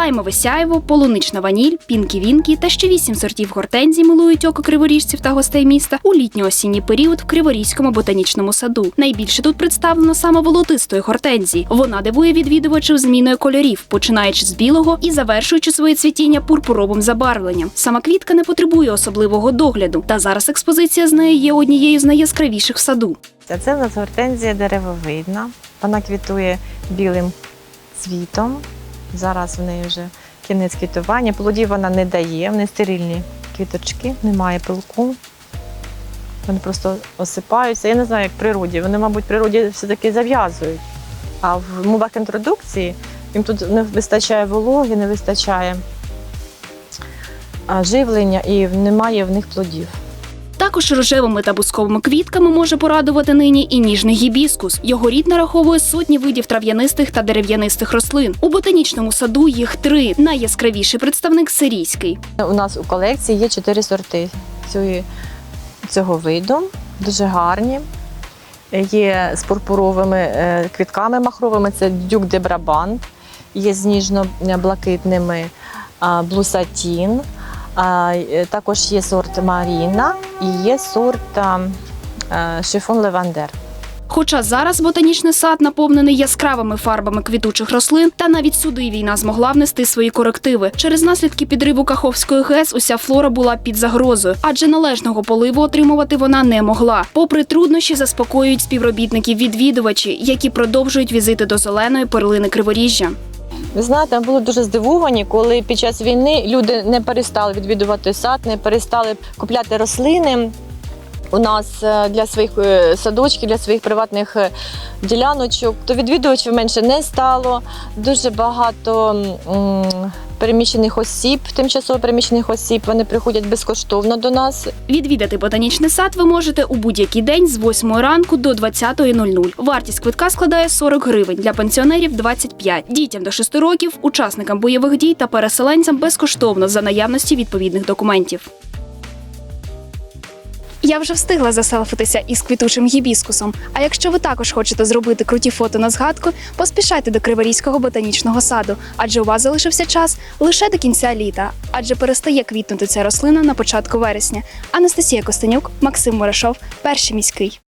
лаймове сяйво, полунична ваніль, пінкі-вінкі та ще вісім сортів гортензій милують око криворіжців та гостей міста у літньо-осінній період в Криворізькому ботанічному саду. Найбільше тут представлено саме волотистої гортензії. Вона дивує відвідувачів зміною кольорів, починаючи з білого і завершуючи своє цвітіння пурпуровим забарвленням. Сама квітка не потребує особливого догляду, та зараз експозиція з нею є однією з найяскравіших в саду. Це в нас гортензія деревовидна. Вона квітує білим цвітом. Зараз в неї вже кінець квітування. Плодів вона не дає, вони стерильні квіточки, немає пилку. Вони просто осипаються. Я не знаю, як в природі. Вони, мабуть, в природі все-таки зав'язують. А в умовах інтродукції їм тут не вистачає вологи, не вистачає живлення і немає в них плодів. Також рожевими та бусковими квітками може порадувати нині і ніжний гібіскус. Його рід нараховує сотні видів трав'янистих та дерев'янистих рослин. У ботанічному саду їх три. Найяскравіший представник сирійський. У нас у колекції є чотири сорти цього виду, дуже гарні. Є з пурпуровими е, квітками махровими, це дюк де Брабант, є з ніжно-блакитними блусатін, також є сорт Маріна і є сорт е, шифон Левандер. Хоча зараз ботанічний сад наповнений яскравими фарбами квітучих рослин, та навіть сюди війна змогла внести свої корективи. Через наслідки підриву Каховської ГЕС уся флора була під загрозою, адже належного поливу отримувати вона не могла. Попри труднощі, заспокоюють співробітників відвідувачі, які продовжують візити до зеленої перлини Криворіжжя. Ви знаєте, ми були дуже здивовані, коли під час війни люди не перестали відвідувати сад, не перестали купляти рослини. У нас е, для своїх е, садочків, для своїх приватних е, діляночок, то відвідувачів менше не стало. Дуже багато переміщених осіб, тимчасово переміщених осіб, вони приходять безкоштовно до нас. Відвідати ботанічний сад ви можете у будь-який день з 8 ранку до 20.00. Вартість квитка складає 40 гривень, для пенсіонерів 25. Дітям до 6 років, учасникам бойових дій та переселенцям безкоштовно за наявності відповідних документів. Я вже встигла заселфитися із квітучим гібіскусом. А якщо ви також хочете зробити круті фото на згадку, поспішайте до Криворізького ботанічного саду, адже у вас залишився час лише до кінця літа, адже перестає квітнути ця рослина на початку вересня. Анастасія Костенюк, Максим Мурашов, перший міський.